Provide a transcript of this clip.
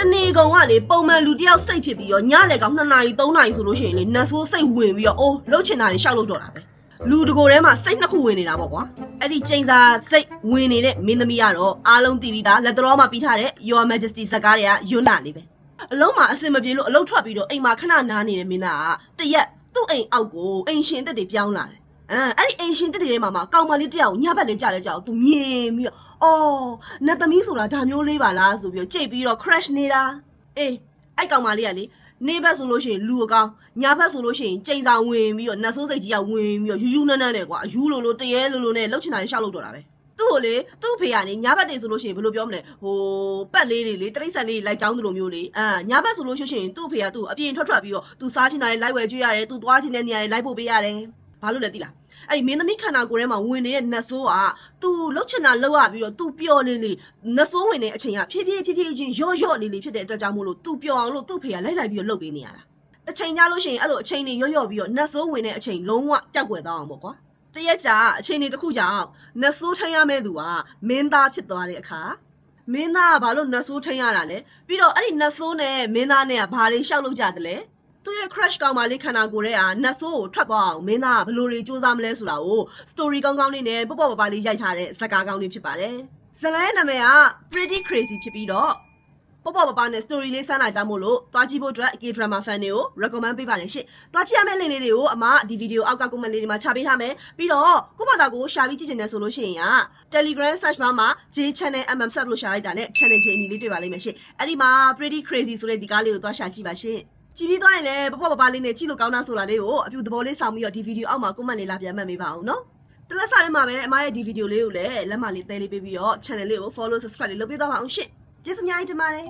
တနေကောင်ကလေပုံမှန်လူတစ်ယောက်စိတ်ဖြစ်ပြီးတော့ညလေကောင်2နာရီ3နာရီဆိုလို့ရှိရင်လေနတ်ဆိုးစိတ်ဝင်ပြီးတော့အိုးလှုပ်ချင်တာတွေရှောက်လို့တော့တာပဲလူတကိုယ်ထဲမှာစိတ်နှစ်ခုဝင်နေတာပေါ့ကွာအဲ့ဒီချိန်စာစိတ်ဝင်နေတဲ့မင်းသမီးကတော့အားလုံးတည်ပြီးသားလက်တော်မှာပြီးထားတဲ့ Your Majesty ဇာတ်ကားတွေကယွန်းနာလေးပဲအလုံးမှာအစင်မပြေလို့အလုံးထွက်ပြီးတော့အိမ်မှာခဏနားနေတဲ့မင်းသားကတရက်သူ့အိမ်အောက်ကိုအိမ်ရှင်တက်တွေပြောင်းလာတယ် အဲအဲ့ဒီအိမ်ရှင်တက်တွေထဲမှာမှကောင်မလေးတယောက်ညဘက်လေးကြားလဲကြောက်သူမြင်ပြီးတော့အော်နတ်သမီးဆိုတာဒါမျိုးလေးပါလားဆိုပြီးတော့ကြိတ်ပြီးတော့ crash နေတာအေးအဲ့ကောင်မလေးကလေနေဘက်ဆိုလို့ရှိရင်လူအကောင်ညဘက်ဆိုလို့ရှိရင်ကျိန်စာဝင်ပြီးတော့နတ်ဆိုးစိတ်ကြီးကဝင်ပြီးတော့ယူယူနန်းနန်းနဲ့ကွာအယူလိုလိုတရဲလိုလိုနဲ့လှုပ်ချင်တာရှောက်လို့တော့တာပဲသူ့ကိုလေသူ့ဖေကနေညဘက်တွေဆိုလို့ရှိရင်ဘယ်လိုပြောမလဲဟိုပတ်လေးတွေလေတရိတ်ဆန်လေးလိုက်ကြောင်းသူလိုမျိုးလေအာညဘက်ဆိုလို့ရှိရင်သူ့ဖေကသူ့အပြင်ထွက်ထွက်ပြီးတော့သူစားချင်တာတွေလိုက်ဝယ်ကျွေးရတယ်သူသွားချင်တဲ့နေရာတွေလိုက်ပို့ပေးရတယ် ဘာလို့လဲသိလားအဲ့ဒီမင်းသမီးခန္ဓာကိုယ်ထဲမှာဝင်နေတဲ့နတ်ဆိုးက तू လှုပ်ချင်တာလှုပ်ရပြီးတော့ तू ပျော်နေလေနတ်ဆိုးဝင်တဲ့အချိန်ကဖြည်းဖြည်းဖြည်းဖြည်းချင်းရော့ရော့နေလေဖြစ်တဲ့အတွက်ကြောင့်မို့လို့ तू ပျော်အောင်လို့သူ့ဖေကလိုက်လိုက်ပြီးတော့လှုပ်ပေးနေရတာအချိန်ကြလို့ရှိရင်အဲ့လိုအချိန်တွေရော့ရော့ပြီးတော့နတ်ဆိုးဝင်တဲ့အချိန်လုံးဝပျောက်ကွယ်သွားအောင်ပေါ့ကွာတရက်ကြာအချိန်တွေတစ်ခုကြောင့်နတ်ဆိုးထမ်းရမယ့်သူကမင်းသားဖြစ်သွားတဲ့အခါမင်းသားကဘာလို့နတ်ဆိုးထမ်းရတာလဲပြီးတော့အဲ့ဒီနတ်ဆိုးနဲ့မင်းသားနဲ့ကဘာတွေရှောက်လို့ကြတယ်လဲ သူ့ရဲ့ crush ကောင်မလေးခန္ဓာကိုယ်ရဲ့အာနတ်ဆိုးကိုထွက်သွားအောင်မင်းသားကဘယ်လိုတွေစူးစမ်းမလဲဆိုတာကို story ကောင်းကောင်းလေးနဲ့ပေါ့ပေါ့ပါပါလေးရိုက်ထားတဲ့ဇာတ်ကားကောင်းလေးဖြစ်ပါတယ်ဇလန်ရဲ့နာမည်က pretty crazy ဖြစ်ပြီးတော့ပေါ့ပေါ့ပါပါနဲ့ story လေးစမ်းလာကြမို့လို့တွားကြည့်ဖို့အတွက် K drama fan တွေကို recommend ပေးပါတယ်ရှင့်တွားကြည့်ရမယ့် link လေးတွေကိုအမဒီ video အောက်က comment လေးတွေမှာချပေးထားမယ်ပြီးတော့ကိုယ့်ဘာသာကိုရှာပြီးကြည့်ချင်တယ်ဆိုလို့ရှိရင်က Telegram search bar မှာ J channel mm sub လို့ရှာလိုက်တာနဲ့ channel J အမည်လေးတွေ့ပါလိမ့်မယ်ရှင့်အဲ့ဒီမှာ pretty crazy ဆိုတဲ့ဒီကားလေးကိုတွားရှာကြည့်ပါရှင့် ကြည့်ပြီးသွားရင်လည်းပပပပလေးနဲ့ကြည့်လို့ကောင်းတာဆိုတာလေးကိုအပြူသဘောလေးဆောင်ပြီးတော့ဒီဗီဒီယိုအောက်မှာ comment လေးလာပြန်မှတ်ပေးပါအောင်နော်တလက်စားထဲမှာပဲအမရဲ့ဒီဗီဒီယိုလေးကိုလည်းလက်မလေးတဲလေးပေးပြီးတော့ channel လေးကို follow subscribe လေးလုပ်ပေးသွားပါအောင်ရှင့်ကျေးဇူးအများကြီးတင်ပါတယ်